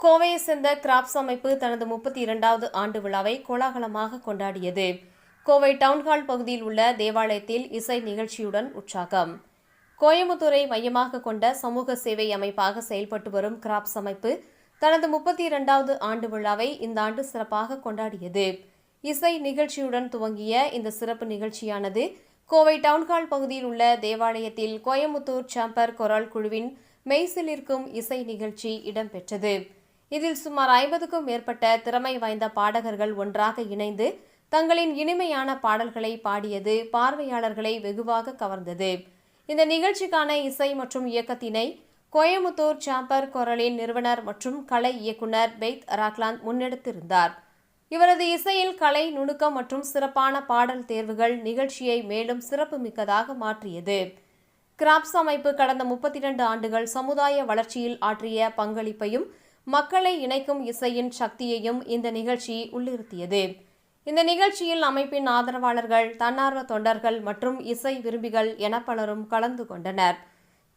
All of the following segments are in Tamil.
கோவையை சேர்ந்த கிராப்ஸ் அமைப்பு தனது முப்பத்தி இரண்டாவது ஆண்டு விழாவை கோலாகலமாக கொண்டாடியது. கோவை டவுன்ஹால் பகுதியில் உள்ள தேவாலயத்தில் இசை நிகழ்ச்சியுடன் உற்சாகம். கோயமுத்தூரை மையமாக கொண்ட சமூக சேவை அமைப்பாக செயல்பட்டு வரும் கிராப்ஸ் அமைப்பு தனது முப்பத்தி இரண்டாவது ஆண்டு விழாவை இந்த ஆண்டு சிறப்பாக கொண்டாடியது. இசை நிகழ்ச்சியுடன் துவங்கிய இந்த சிறப்பு நிகழ்ச்சியானது கோவை டவுன்ஹால் பகுதியில் உள்ள தேவாலயத்தில் கோயமுத்தூர் சாம்பர் கொரால் குழுவின் மெய்சிலிருக்கும் இசை நிகழ்ச்சி இடம்பெற்றது. இதில் சுமார் ஐம்பதுக்கும் மேற்பட்ட திறமை வாய்ந்த பாடகர்கள் ஒன்றாக இணைந்து தங்களின் இனிமையான பாடல்களை பாடியது பார்வையாளர்களை வெகுவாக கவர்ந்தது. இந்த நிகழ்ச்சிக்கான இசை மற்றும் இயக்கத்தினை கோயமுத்தூர் சாம்பர் கொரலின் நிறுவனர் மற்றும் கலை இயக்குனர் பெய்த் ராக்லாந்த் முன்னெடுத்திருந்தார். இவரது இசையில் கலை நுணுக்கம் மற்றும் சிறப்பான பாடல் தேர்வுகள் நிகழ்ச்சியை மேலும் சிறப்புமிக்கதாக மாற்றியது. கிராப்ஸ் அமைப்பு கடந்த முப்பத்தி இரண்டு ஆண்டுகள் சமுதாய வளர்ச்சியில் ஆற்றிய பங்களிப்பையும் மக்களை இணைக்கும் இசையின் சக்தியையும் இந்த நிகழ்ச்சி உள்ளிருத்தியது. இந்த நிகழ்ச்சியில் அமைப்பின் ஆதரவாளர்கள் தன்னார்வ தொண்டர்கள் மற்றும் இசை விரும்பிகள் என பலரும் கலந்து கொண்டனர்.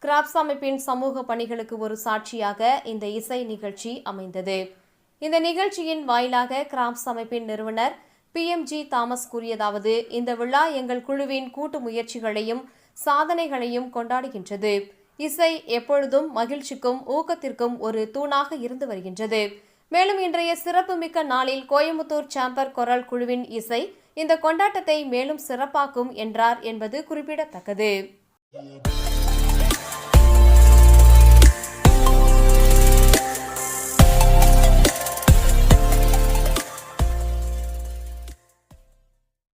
கிராப்ஸ் அமைப்பின் சமூக பணிகளுக்கு ஒரு சாட்சியாக இந்த இசை நிகழ்ச்சி அமைந்தது. இந்த நிகழ்ச்சியின் வாயிலாக கிராப்ஸ் அமைப்பின் நிறுவனர் பிஎம்ஜி தாமஸ் கூறியதாவது இந்த விழா எங்கள் குழுவின் கூட்டு முயற்சிகளையும் சாதனைகளையும் கொண்டாடுகின்றது. இசை எப்பொழுதும் மகிழ்ச்சிக்கும் ஊக்கத்திற்கும் ஒரு தூணாக இருந்து வருகின்றது. மேலும் இன்றைய சிறப்புமிக்க நாளில் கோயம்புத்தூர் சாம்பர் கொரல் குழுவின் இசை இந்த கொண்டாட்டத்தை மேலும் சிறப்பாக்கும் என்றார் என்பது குறிப்பிடத்தக்கது.